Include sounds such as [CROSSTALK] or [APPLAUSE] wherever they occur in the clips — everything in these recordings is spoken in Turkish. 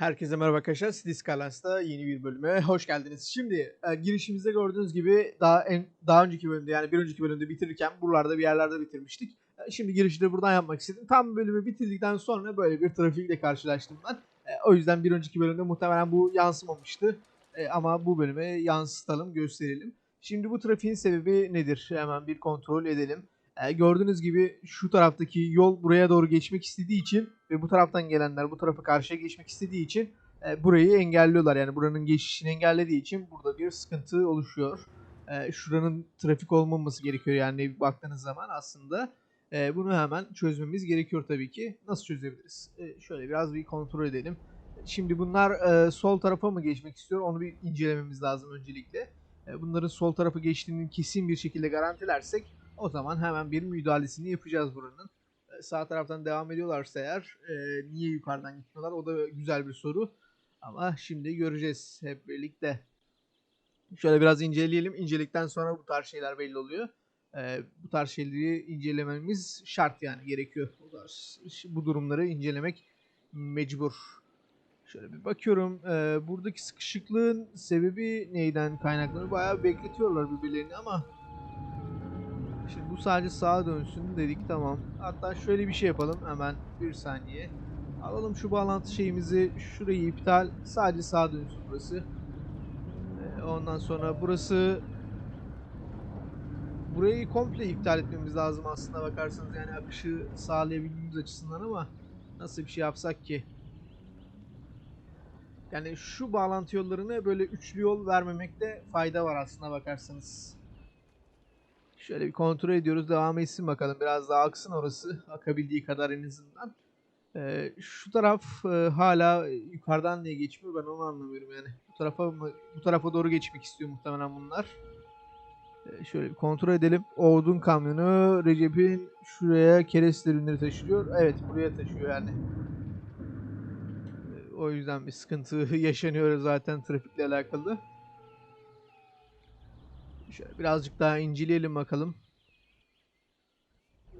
Herkese merhaba arkadaşlar. City Skylines'ta yeni bir bölüme hoş geldiniz. Şimdi e, girişimizde gördüğünüz gibi daha en daha önceki bölümde yani bir önceki bölümde bitirirken buralarda bir yerlerde bitirmiştik. E, şimdi girişi buradan yapmak istedim. Tam bölümü bitirdikten sonra böyle bir trafikle karşılaştım ben. E, o yüzden bir önceki bölümde muhtemelen bu yansımamıştı. E, ama bu bölüme yansıtalım, gösterelim. Şimdi bu trafiğin sebebi nedir? Hemen bir kontrol edelim. E, gördüğünüz gibi şu taraftaki yol buraya doğru geçmek istediği için ve bu taraftan gelenler bu tarafa karşıya geçmek istediği için e, burayı engelliyorlar. Yani buranın geçişini engellediği için burada bir sıkıntı oluşuyor. E, şuranın trafik olmaması gerekiyor yani baktığınız zaman aslında. Bunu hemen çözmemiz gerekiyor tabii ki. Nasıl çözebiliriz? Şöyle biraz bir kontrol edelim. Şimdi bunlar sol tarafa mı geçmek istiyor? Onu bir incelememiz lazım öncelikle. Bunların sol tarafı geçtiğini kesin bir şekilde garantilersek o zaman hemen bir müdahalesini yapacağız buranın. E, Sağ taraftan devam ediyorlarsa eğer e, niye yukarıdan gitmiyorlar? O da güzel bir soru. Ama şimdi göreceğiz hep birlikte. Şöyle biraz inceleyelim. İncelikten sonra bu tarz şeyler belli oluyor. E, bu tarz şeyleri incelememiz şart yani gerekiyor. Bu, tarz, bu durumları incelemek mecbur. Şöyle bir bakıyorum. E, buradaki sıkışıklığın sebebi neyden kaynaklanıyor? Bayağı bekletiyorlar birbirlerini ama Şimdi bu sadece sağa dönsün dedik tamam. Hatta şöyle bir şey yapalım hemen bir saniye. Alalım şu bağlantı şeyimizi şurayı iptal sadece sağa dönsün burası. Ee, Ondan sonra burası burayı komple iptal etmemiz lazım aslında bakarsanız yani akışı sağlayabilmemiz açısından ama nasıl bir şey yapsak ki? Yani şu bağlantı yollarını böyle üçlü yol vermemekte fayda var aslında bakarsanız. Şöyle bir kontrol ediyoruz. Devam etsin bakalım. Biraz daha aksın orası. Akabildiği kadar en azından. Ee, şu taraf e, hala yukarıdan niye geçmiyor ben onu anlamıyorum yani. Bu tarafa mı, bu tarafa doğru geçmek istiyor muhtemelen bunlar. Ee, şöyle bir kontrol edelim. Ordun kamyonu Recep'in şuraya kereste ürünleri taşıyor. Evet buraya taşıyor yani. Ee, o yüzden bir sıkıntı [LAUGHS] yaşanıyor zaten trafikle alakalı. Şöyle birazcık daha inceleyelim bakalım.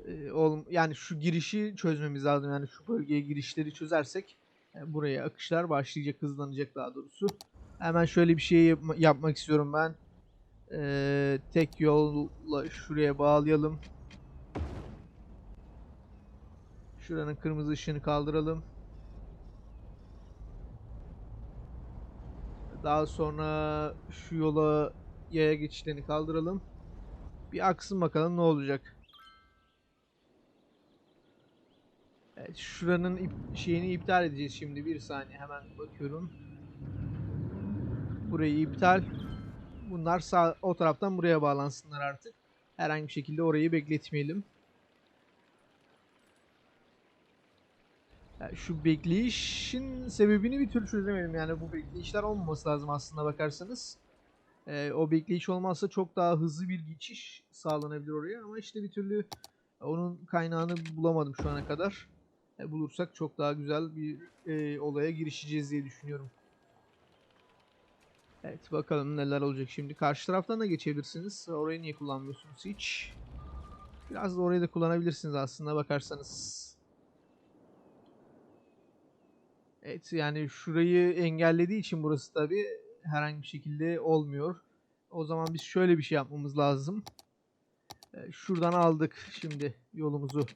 Ee, oğlum yani şu girişi çözmemiz lazım. Yani şu bölgeye girişleri çözersek e, buraya akışlar başlayacak, hızlanacak daha doğrusu. Hemen şöyle bir şey yapma- yapmak istiyorum ben. Ee, tek yolla şuraya bağlayalım. Şuranın kırmızı ışığını kaldıralım. Daha sonra şu yola yaya geçişlerini kaldıralım. Bir aksın bakalım ne olacak. Evet, şuranın ip- şeyini iptal edeceğiz şimdi. Bir saniye hemen bakıyorum. Burayı iptal. Bunlar sağ o taraftan buraya bağlansınlar artık. Herhangi bir şekilde orayı bekletmeyelim. Ya şu bekleyişin sebebini bir türlü çözemedim. Yani bu bekleyişler olmaması lazım aslında bakarsanız. Ee, o bekleyiş olmazsa çok daha hızlı bir geçiş sağlanabilir oraya ama işte bir türlü onun kaynağını bulamadım şu ana kadar. E, bulursak çok daha güzel bir e, olaya girişeceğiz diye düşünüyorum. Evet bakalım neler olacak şimdi. Karşı taraftan da geçebilirsiniz. Orayı niye kullanmıyorsunuz hiç? Biraz da orayı da kullanabilirsiniz aslında bakarsanız. Evet yani şurayı engellediği için burası tabi herhangi bir şekilde olmuyor. O zaman biz şöyle bir şey yapmamız lazım. Ee, Şuradan aldık şimdi yolumuzu.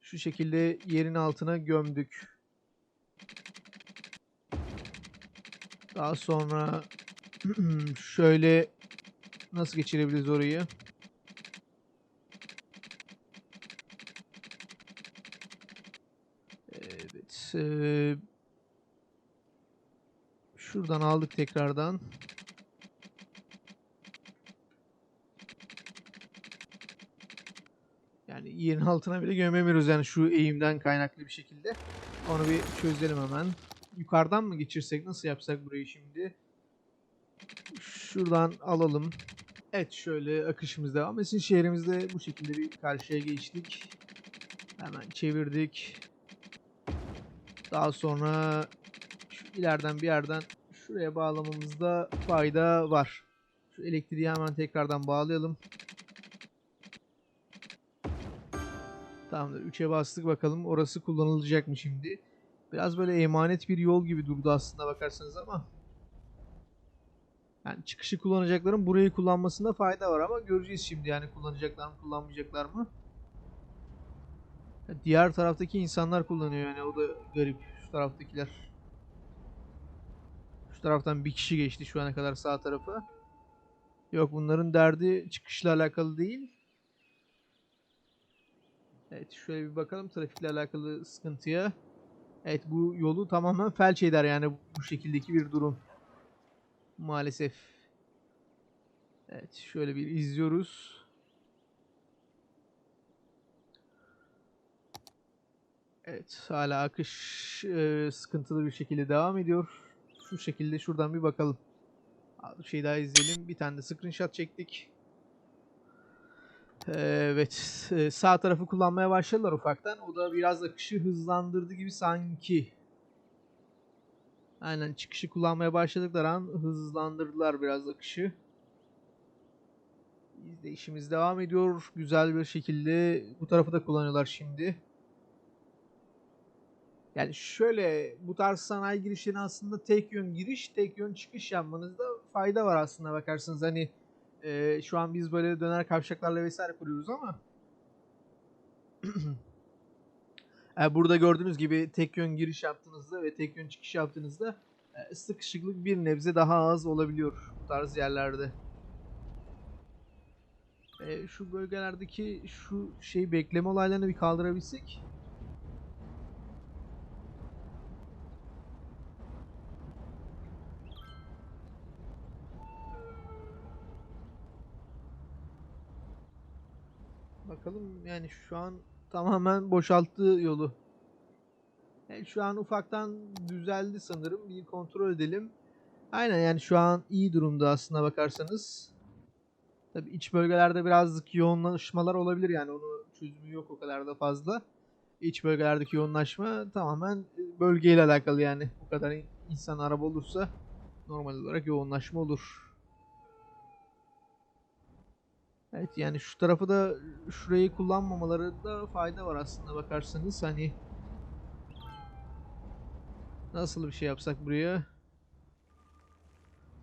Şu şekilde yerin altına gömdük. Daha sonra [CLEARS THROAT] şöyle nasıl geçirebiliriz orayı? Evet. eee, Şuradan aldık tekrardan. Yani yerin altına bile gömemiyoruz yani şu eğimden kaynaklı bir şekilde. Onu bir çözelim hemen. Yukarıdan mı geçirsek nasıl yapsak burayı şimdi? Şuradan alalım. Evet şöyle akışımız devam etsin. Şehrimizde bu şekilde bir karşıya geçtik. Hemen çevirdik. Daha sonra şu ileriden bir yerden şuraya bağlamamızda fayda var. Şu elektriği hemen tekrardan bağlayalım. Tamamdır. 3'e bastık bakalım. Orası kullanılacak mı şimdi? Biraz böyle emanet bir yol gibi durdu aslında bakarsanız ama. Yani çıkışı kullanacakların burayı kullanmasında fayda var ama göreceğiz şimdi yani kullanacaklar mı kullanmayacaklar mı. Diğer taraftaki insanlar kullanıyor yani o da garip şu taraftakiler. Şu taraftan bir kişi geçti şu ana kadar sağ tarafa. Yok bunların derdi çıkışla alakalı değil. Evet şöyle bir bakalım trafikle alakalı sıkıntıya. Evet bu yolu tamamen felç eder yani bu şekildeki bir durum. Maalesef. Evet şöyle bir izliyoruz. Evet hala akış e, sıkıntılı bir şekilde devam ediyor. Şu şekilde şuradan bir bakalım. Bir şey daha izleyelim. Bir tane de screenshot çektik. Evet. e, Sağ tarafı kullanmaya başladılar ufaktan. O da biraz akışı hızlandırdı gibi sanki. Aynen çıkışı kullanmaya başladıkları an hızlandırdılar biraz akışı. İzleyişimiz devam ediyor. Güzel bir şekilde bu tarafı da kullanıyorlar şimdi. Yani şöyle bu tarz sanayi girişlerine aslında tek yön giriş, tek yön çıkış yapmanızda fayda var aslında bakarsanız. Hani e, şu an biz böyle döner kavşaklarla vesaire kuruyoruz ama [CLEARS THROAT] e, burada gördüğünüz gibi tek yön giriş yaptığınızda ve tek yön çıkış yaptığınızda e, sıkışıklık bir nebze daha az olabiliyor bu tarz yerlerde. E, şu bölgelerdeki şu şey bekleme olaylarını bir kaldırabilsek Bakalım yani şu an tamamen boşalttı yolu. Yani şu an ufaktan düzeldi sanırım. Bir kontrol edelim. Aynen yani şu an iyi durumda aslına bakarsanız. Tabi iç bölgelerde birazcık yoğunlaşmalar olabilir yani onu çözümü yok o kadar da fazla. İç bölgelerdeki yoğunlaşma tamamen bölgeyle alakalı yani. O kadar insan araba olursa normal olarak yoğunlaşma olur. Evet yani şu tarafı da şurayı kullanmamaları da fayda var aslında bakarsanız. Hani nasıl bir şey yapsak buraya?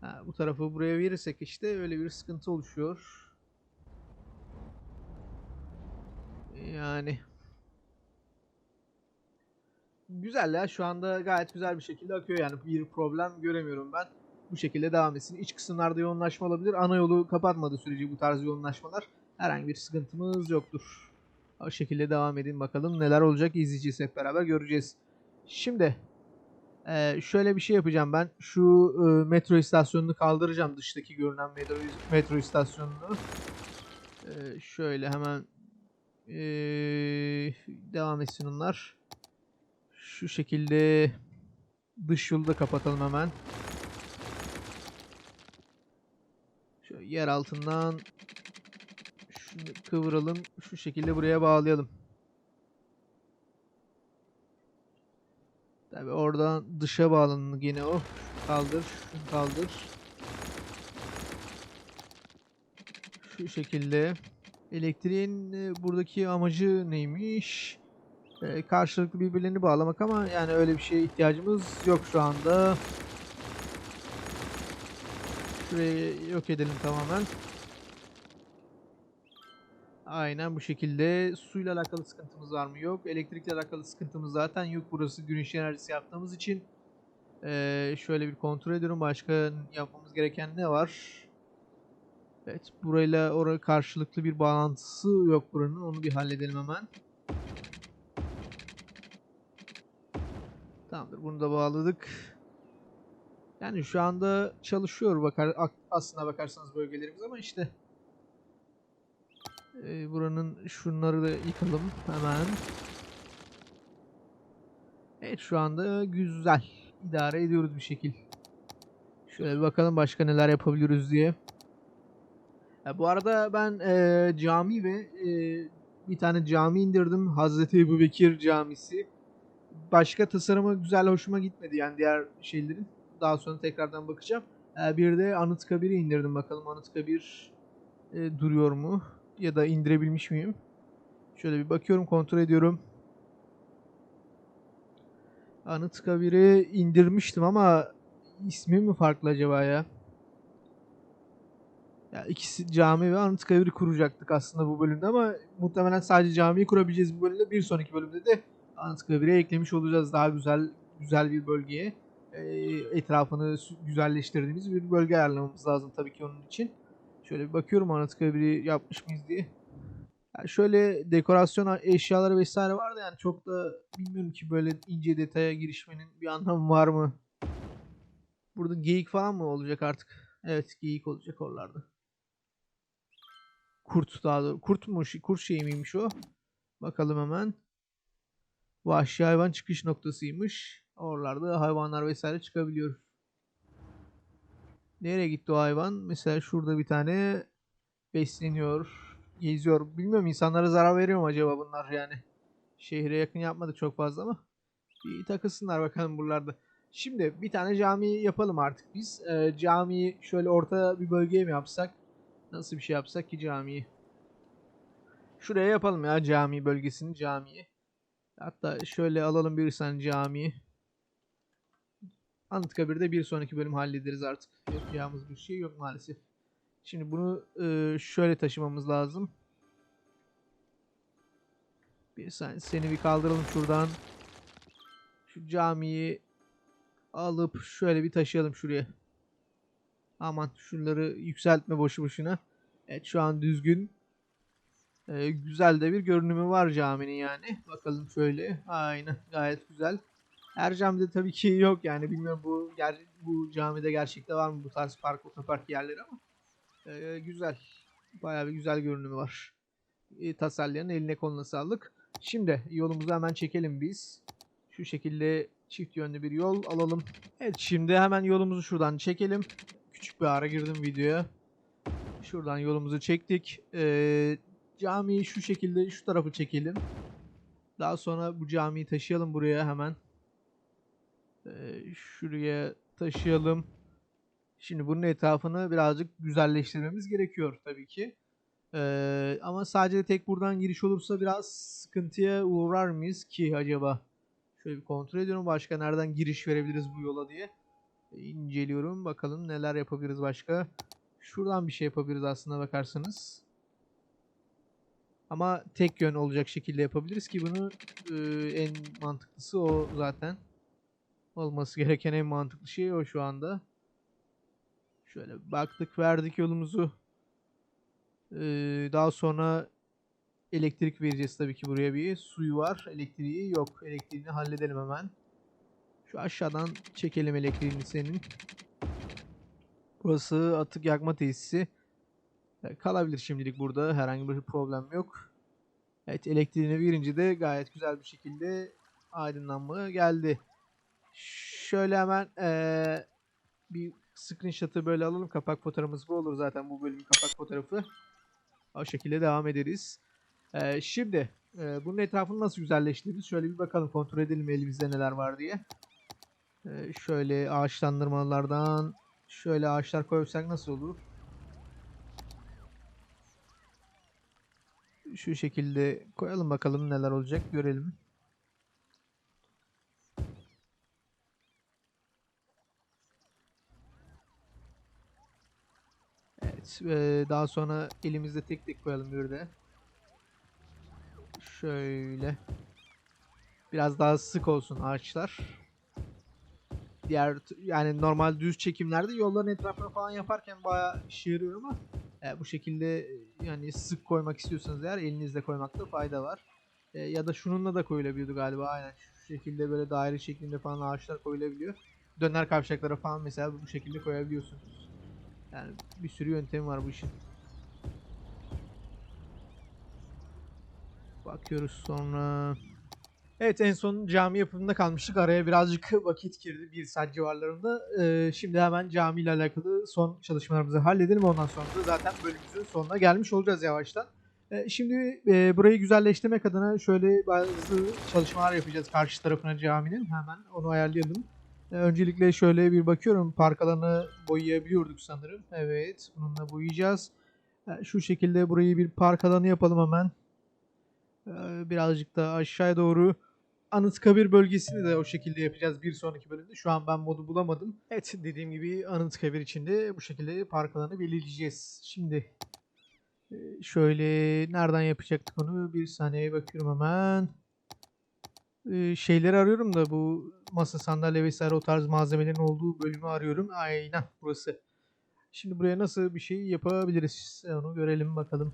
Ha, bu tarafı buraya verirsek işte öyle bir sıkıntı oluşuyor. Yani güzel ya şu anda gayet güzel bir şekilde akıyor. Yani bir problem göremiyorum ben bu şekilde devam etsin. İç kısımlarda yoğunlaşma olabilir. Ana yolu kapatmadığı sürece bu tarz yoğunlaşmalar herhangi bir sıkıntımız yoktur. O şekilde devam edin bakalım neler olacak izleyeceğiz hep beraber göreceğiz. Şimdi e, şöyle bir şey yapacağım ben. Şu e, metro istasyonunu kaldıracağım dıştaki görünen metro, metro istasyonunu. E, şöyle hemen devam etsin onlar. Şu şekilde dış yolu da kapatalım hemen. Şöyle yer altından şunu kıvıralım. Şu şekilde buraya bağlayalım. Tabi oradan dışa bağlanın yine o. Kaldır, kaldır. Şu şekilde. Elektriğin e, buradaki amacı neymiş? Ee, karşılıklı birbirlerini bağlamak ama yani öyle bir şeye ihtiyacımız yok şu anda. Şurayı yok edelim tamamen. Aynen bu şekilde. Suyla alakalı sıkıntımız var mı? Yok. Elektrikle alakalı sıkıntımız zaten yok. Burası güneş enerjisi yaptığımız için. Ee, şöyle bir kontrol ediyorum. Başka yapmamız gereken ne var? Evet. Burayla oraya karşılıklı bir bağlantısı yok buranın. Onu bir halledelim hemen. Tamamdır. Bunu da bağladık. Yani şu anda çalışıyor bakar aslına bakarsanız bölgelerimiz ama işte e, buranın şunları da yıkalım hemen. Evet şu anda güzel idare ediyoruz bir şekil. Şöyle bir bakalım başka neler yapabiliriz diye. Ya bu arada ben e, cami ve e, bir tane cami indirdim. Hazreti Ebu Bekir Camisi. Başka tasarımı güzel hoşuma gitmedi yani diğer şeylerin. Daha sonra tekrardan bakacağım. Ee, bir de Anıtkabir'i indirdim bakalım Anıtkabir e, duruyor mu? Ya da indirebilmiş miyim? Şöyle bir bakıyorum kontrol ediyorum. Anıtkabir'i indirmiştim ama ismi mi farklı acaba ya? Ya ikisi cami ve Anıtkabir'i kuracaktık aslında bu bölümde ama muhtemelen sadece camiyi kurabileceğiz bu bölümde. Bir sonraki bölümde de Anıtkabir'e eklemiş olacağız daha güzel güzel bir bölgeye. Ee, etrafını güzelleştirdiğimiz bir bölge ayarlamamız lazım tabii ki onun için. Şöyle bir bakıyorum Anıtkabir'i yapmış mıyız diye. Yani şöyle dekorasyon eşyaları vesaire vardı yani çok da bilmiyorum ki böyle ince detaya girişmenin bir anlamı var mı? Burada geyik falan mı olacak artık? Evet geyik olacak oralarda. Kurt daha doğru. Kurt mu? Kurt şey miymiş o? Bakalım hemen. Vahşi hayvan çıkış noktasıymış. Oralarda hayvanlar vesaire çıkabiliyor. Nereye gitti o hayvan? Mesela şurada bir tane besleniyor, geziyor. Bilmiyorum insanlara zarar veriyor mu acaba bunlar yani? Şehre yakın yapmadı çok fazla ama bir takılsınlar bakalım buralarda. Şimdi bir tane cami yapalım artık biz. Ee, camiyi şöyle orta bir bölgeye mi yapsak? Nasıl bir şey yapsak ki camiyi? Şuraya yapalım ya cami bölgesini camiyi. Hatta şöyle alalım bir tane camiyi. Anıtkabir'de bir sonraki bölüm hallederiz artık. Yapacağımız bir şey yok maalesef. Şimdi bunu e, şöyle taşımamız lazım. Bir saniye seni bir kaldıralım şuradan. Şu camiyi alıp şöyle bir taşıyalım şuraya. Aman şunları yükseltme boşu boşuna. Evet şu an düzgün. Ee, güzel de bir görünümü var caminin yani. Bakalım şöyle. Aynen gayet güzel. Her camide tabii ki yok yani bilmiyorum bu ger bu camide gerçekte var mı bu tarz park otopark yerleri ama ee, güzel. Bayağı bir güzel görünümü var. E, tasarlayanın eline koluna sağlık. Şimdi yolumuzu hemen çekelim biz. Şu şekilde çift yönlü bir yol alalım. Evet şimdi hemen yolumuzu şuradan çekelim. Küçük bir ara girdim videoya. Şuradan yolumuzu çektik. Ee, camiyi şu şekilde şu tarafı çekelim. Daha sonra bu camiyi taşıyalım buraya hemen. Ee, şuraya taşıyalım. Şimdi bunun etrafını birazcık güzelleştirmemiz gerekiyor tabii ki. Ee, ama sadece tek buradan giriş olursa biraz sıkıntıya uğrar mıyız ki acaba? Şöyle bir kontrol ediyorum başka nereden giriş verebiliriz bu yola diye. Ee, inceliyorum bakalım neler yapabiliriz başka. Şuradan bir şey yapabiliriz aslında bakarsanız. Ama tek yön olacak şekilde yapabiliriz ki bunu e, en mantıklısı o zaten. Olması gereken en mantıklı şey o şu anda. Şöyle baktık verdik yolumuzu. Ee, daha sonra elektrik vereceğiz tabii ki buraya bir. Suyu var. Elektriği yok. Elektriğini halledelim hemen. Şu aşağıdan çekelim elektriğini senin. Burası atık yakma tesisi. Kalabilir şimdilik burada. Herhangi bir problem yok. Evet elektriğini verince de gayet güzel bir şekilde aydınlanma geldi. Şöyle hemen ee, bir screenshot'ı böyle alalım. Kapak fotoğrafımız bu olur zaten bu bölümün kapak fotoğrafı. O şekilde devam ederiz. Ee, şimdi e, bunun etrafını nasıl güzelleştiririz? Şöyle bir bakalım kontrol edelim elimizde neler var diye. Ee, şöyle ağaçlandırmalardan şöyle ağaçlar koysak nasıl olur? Şu şekilde koyalım bakalım neler olacak görelim. Eee, daha sonra elimizde tek tek koyalım bir. Şöyle. Biraz daha sık olsun ağaçlar. Diğer yani normal düz çekimlerde yolların etrafına falan yaparken bayağı işe ama e, bu şekilde e, yani sık koymak istiyorsanız eğer elinizle koymakta fayda var. E, ya da şununla da koyulabiliyordu galiba aynen şu şekilde böyle daire şeklinde falan ağaçlar koyulabiliyor. Döner kavşaklara falan mesela bu şekilde koyabiliyorsunuz. Yani bir sürü yöntemi var bu işin. Bakıyoruz sonra. Evet en son cami yapımında kalmıştık. Araya birazcık [LAUGHS] vakit girdi. Bir saat civarlarında. Ee, şimdi hemen cami ile alakalı son çalışmalarımızı halledelim. Ondan sonra da zaten bölümümüzün sonuna gelmiş olacağız yavaştan. Ee, şimdi e, burayı güzelleştirmek adına şöyle bazı çalışmalar yapacağız karşı tarafına caminin. Hemen onu ayarlayalım. Ee, Öncelikle şöyle bir bakıyorum. Park alanı boyayabiliyorduk sanırım. Evet. Bununla boyayacağız. Ee, Şu şekilde burayı bir park alanı yapalım hemen. Ee, Birazcık da aşağıya doğru Anıtkabir bölgesini de o şekilde yapacağız bir sonraki bölümde. Şu an ben modu bulamadım. Evet dediğim gibi Anıtkabir içinde bu şekilde park alanı belirleyeceğiz. Şimdi e, şöyle nereden yapacaktık onu bir saniye bakıyorum hemen. Şeyleri arıyorum da bu masa sandalye vesaire o tarz malzemelerin olduğu bölümü arıyorum. Aynen burası. Şimdi buraya nasıl bir şey yapabiliriz onu görelim bakalım.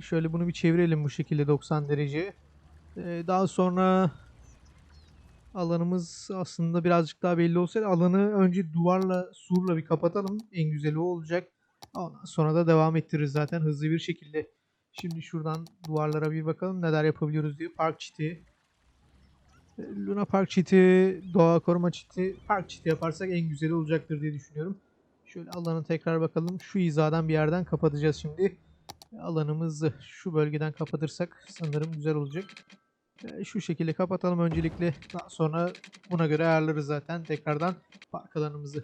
Şöyle bunu bir çevirelim bu şekilde 90 derece. Daha sonra alanımız aslında birazcık daha belli olsaydı alanı önce duvarla surla bir kapatalım. En güzeli o olacak. Ondan sonra da devam ettiririz zaten hızlı bir şekilde. Şimdi şuradan duvarlara bir bakalım neler yapabiliyoruz diye. Park çiti. Luna Park çiti, doğa koruma çiti, park çiti yaparsak en güzeli olacaktır diye düşünüyorum. Şöyle alanı tekrar bakalım. Şu hizadan bir yerden kapatacağız şimdi alanımızı şu bölgeden kapatırsak sanırım güzel olacak. Ee, Şu şekilde kapatalım öncelikle. Daha sonra buna göre ayarlarız zaten tekrardan park alanımızı.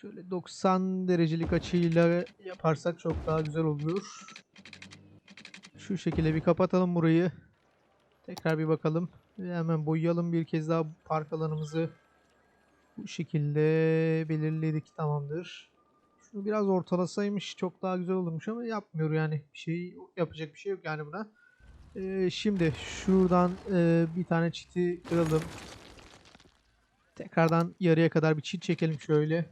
Şöyle 90 derecelik açıyla yaparsak çok daha güzel olur. Şu şekilde bir kapatalım burayı. Tekrar bir bakalım. Hemen boyayalım bir kez daha park alanımızı. Bu şekilde belirledik tamamdır. Şunu biraz ortalasaymış çok daha güzel olurmuş ama yapmıyor yani. Bir şey yapacak bir şey yok yani buna. Ee, şimdi şuradan e, bir tane çiti kıralım. Tekrardan yarıya kadar bir çit çekelim şöyle.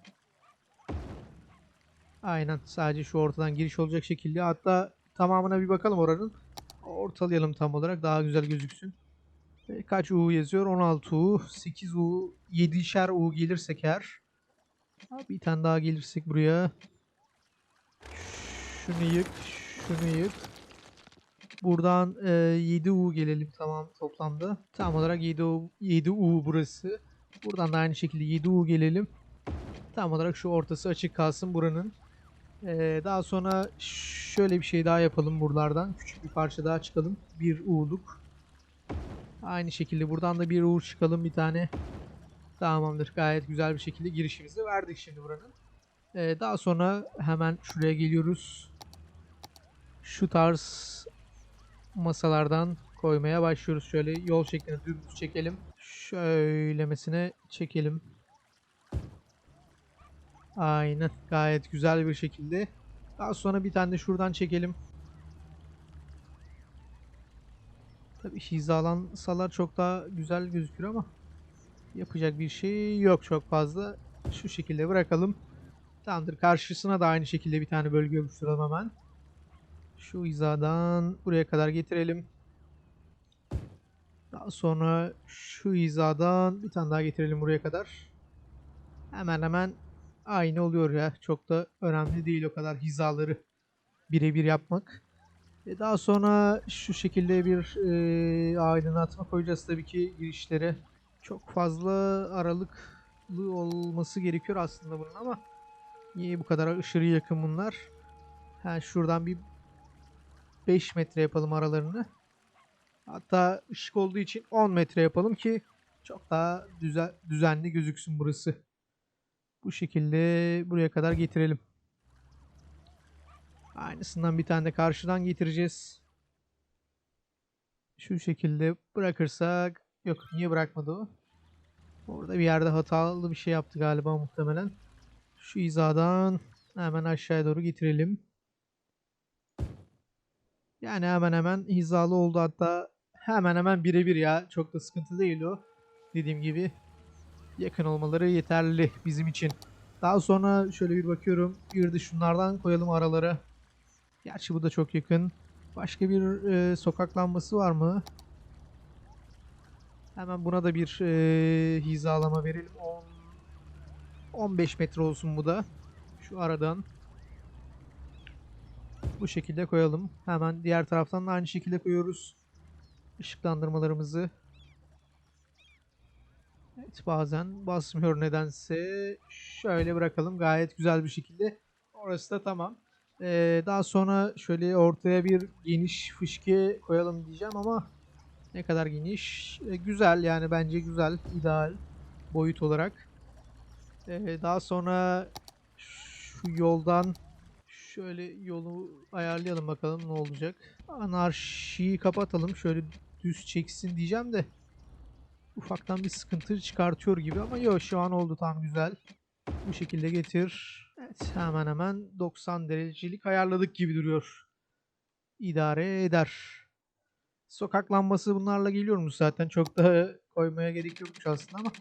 Aynen sadece şu ortadan giriş olacak şekilde. Hatta tamamına bir bakalım oranın. Ortalayalım tam olarak daha güzel gözüksün. E, kaç U yazıyor? 16 U, 8 U, 7'şer U gelirsek. Ha, Bir tane daha gelirsek buraya. Şunu yık, şunu yık. Buradan e, 7 U gelelim tamam toplamda. Tam olarak 7 U, 7 U burası. Buradan da aynı şekilde 7 U gelelim. Tam olarak şu ortası açık kalsın buranın. E, daha sonra şöyle bir şey daha yapalım buralardan. Küçük bir parça daha çıkalım. Bir U'luk. Aynı şekilde buradan da bir U çıkalım bir tane. Tamamdır. Gayet güzel bir şekilde girişimizi verdik şimdi buranın. Ee, daha sonra hemen şuraya geliyoruz. Şu tarz masalardan koymaya başlıyoruz. Şöyle yol şeklinde dümdüz çekelim. Şöylemesine çekelim. Aynen. Gayet güzel bir şekilde. Daha sonra bir tane de şuradan çekelim. Tabii hizalansalar çok daha güzel gözükür ama Yapacak bir şey yok çok fazla. Şu şekilde bırakalım. Tamamdır. Karşısına da aynı şekilde bir tane bölge oluşturalım hemen. Şu hizadan buraya kadar getirelim. Daha sonra şu hizadan bir tane daha getirelim buraya kadar. Hemen hemen aynı oluyor ya. Çok da önemli değil o kadar hizaları birebir yapmak. E daha sonra şu şekilde bir e, aydınlatma koyacağız tabii ki girişlere. Çok fazla aralıklı olması gerekiyor aslında bunun ama niye bu kadar aşırı yakın bunlar? Ha şuradan bir 5 metre yapalım aralarını. Hatta ışık olduğu için 10 metre yapalım ki çok daha düzen, düzenli gözüksün burası. Bu şekilde buraya kadar getirelim. Aynısından bir tane de karşıdan getireceğiz. Şu şekilde bırakırsak Yok niye bırakmadı o? Orada bir yerde hatalı bir şey yaptı galiba muhtemelen. Şu hizadan hemen aşağıya doğru getirelim. Yani hemen hemen hizalı oldu hatta hemen hemen birebir ya. Çok da sıkıntı değil o. Dediğim gibi yakın olmaları yeterli bizim için. Daha sonra şöyle bir bakıyorum. Bir de şunlardan koyalım aralara. Gerçi bu da çok yakın. Başka bir e, sokak var mı? Hemen buna da bir e, hizalama verelim. 10 15 metre olsun bu da. Şu aradan. Bu şekilde koyalım. Hemen diğer taraftan da aynı şekilde koyuyoruz. Işıklandırmalarımızı. Evet bazen basmıyor nedense. Şöyle bırakalım gayet güzel bir şekilde. Orası da tamam. Ee, daha sonra şöyle ortaya bir geniş fışkiye koyalım diyeceğim ama ne kadar geniş? E, güzel yani bence güzel, ideal boyut olarak. E, daha sonra şu yoldan şöyle yolu ayarlayalım bakalım ne olacak. Anarşiyi kapatalım. Şöyle düz çeksin diyeceğim de ufaktan bir sıkıntı çıkartıyor gibi ama yok şu an oldu tam güzel. Bu şekilde getir. Evet hemen hemen 90 derecelik ayarladık gibi duruyor. İdare eder. Sokak lambası bunlarla geliyormuş zaten. Çok da [LAUGHS] koymaya gerek yokmuş aslında ama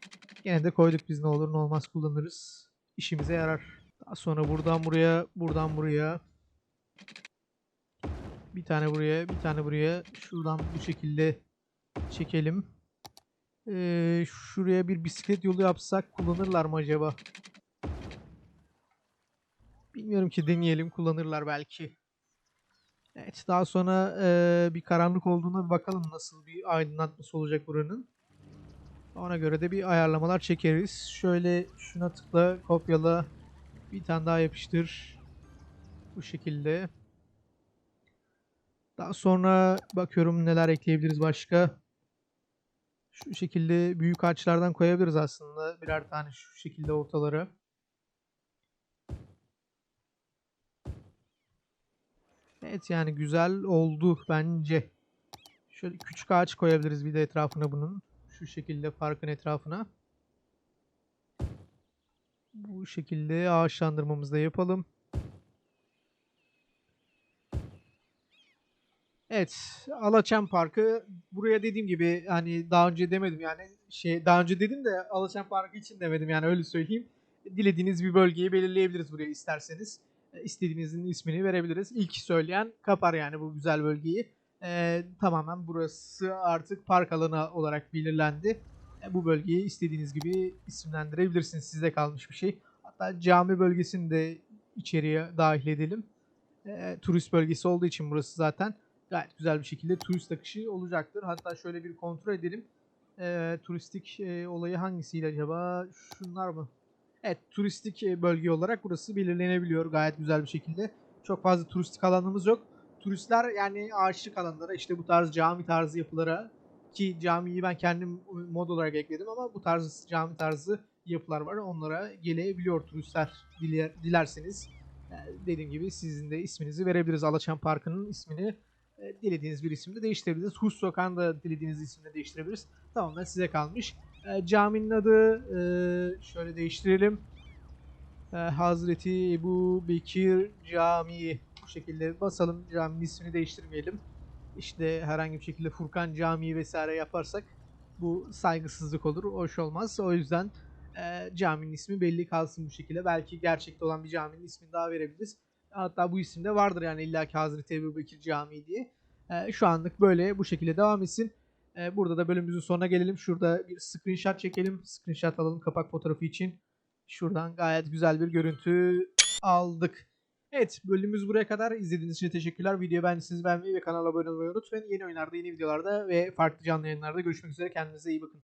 gene de koyduk biz ne olur ne olmaz kullanırız. İşimize yarar. Daha sonra buradan buraya, buradan buraya. Bir tane buraya, bir tane buraya. Şuradan bu şekilde çekelim. Ee, şuraya bir bisiklet yolu yapsak kullanırlar mı acaba? Bilmiyorum ki deneyelim kullanırlar belki. Evet daha sonra eee, bir karanlık olduğuna bir bakalım nasıl bir aydınlatması olacak buranın. Ona göre de bir ayarlamalar çekeriz. Şöyle şuna tıkla kopyala bir tane daha yapıştır. Bu şekilde. Daha sonra bakıyorum neler ekleyebiliriz başka. Şu şekilde büyük ağaçlardan koyabiliriz aslında birer tane şu şekilde ortalara. Evet yani güzel oldu bence. Şöyle küçük ağaç koyabiliriz bir de etrafına bunun. Şu şekilde parkın etrafına. Bu şekilde ağaçlandırmamızı da yapalım. Evet, Alaçam Parkı buraya dediğim gibi hani daha önce demedim yani şey daha önce dedim de Alaçam Parkı için demedim yani öyle söyleyeyim. Dilediğiniz bir bölgeyi belirleyebiliriz buraya isterseniz. E, istediğinizin ismini verebiliriz. İlk söyleyen kapar yani bu güzel bölgeyi. E, tamamen burası artık park alanı olarak belirlendi. E, bu bölgeyi istediğiniz gibi isimlendirebilirsiniz. Size kalmış bir şey. Hatta cami bölgesini de içeriye dahil edelim. E, turist bölgesi olduğu için burası zaten gayet güzel bir şekilde turist akışı olacaktır. Hatta şöyle bir kontrol edelim. E, turistik e, olayı hangisiydi acaba? Şunlar mı? Evet turistik e, bölge olarak burası belirlenebiliyor gayet güzel bir şekilde. Çok fazla turistik alanımız yok. Turistler yani ağaçlık alanlara işte bu tarz cami tarzı yapılara ki camiyi ben kendim mod olarak ekledim ama bu tarz cami tarzı yapılar var. Onlara gelebiliyor turistler diler, dilerseniz. E, dediğim gibi sizin de isminizi verebiliriz. Alaçam Parkı'nın ismini e, dilediğiniz bir isimde değiştirebiliriz. Hus Sokağı'nı da dilediğiniz isimde değiştirebiliriz. Tamamen size kalmış. E, caminin adı e, şöyle değiştirelim. E, Hazreti Ebu Bekir Camii. Bu şekilde basalım. Caminin ismini değiştirmeyelim. İşte herhangi bir şekilde Furkan Camii vesaire yaparsak bu saygısızlık olur. Hoş olmaz. O yüzden e, caminin ismi belli kalsın bu şekilde. Belki gerçekte olan bir caminin ismini daha verebiliriz. Hatta bu isimde vardır yani illaki Hazreti Ebu Bekir Camii diye. E, şu anlık böyle bu şekilde devam etsin. E, burada da bölümümüzün sonuna gelelim. Şurada bir screenshot çekelim. Screenshot alalım kapak fotoğrafı için. Şuradan gayet güzel bir görüntü aldık. Evet bölümümüz buraya kadar. İzlediğiniz için teşekkürler. Videoyu beğendiyseniz beğenmeyi ve kanala abone olmayı unutmayın. Yeni oyunlarda, yeni videolarda ve farklı canlı yayınlarda görüşmek üzere. Kendinize iyi bakın.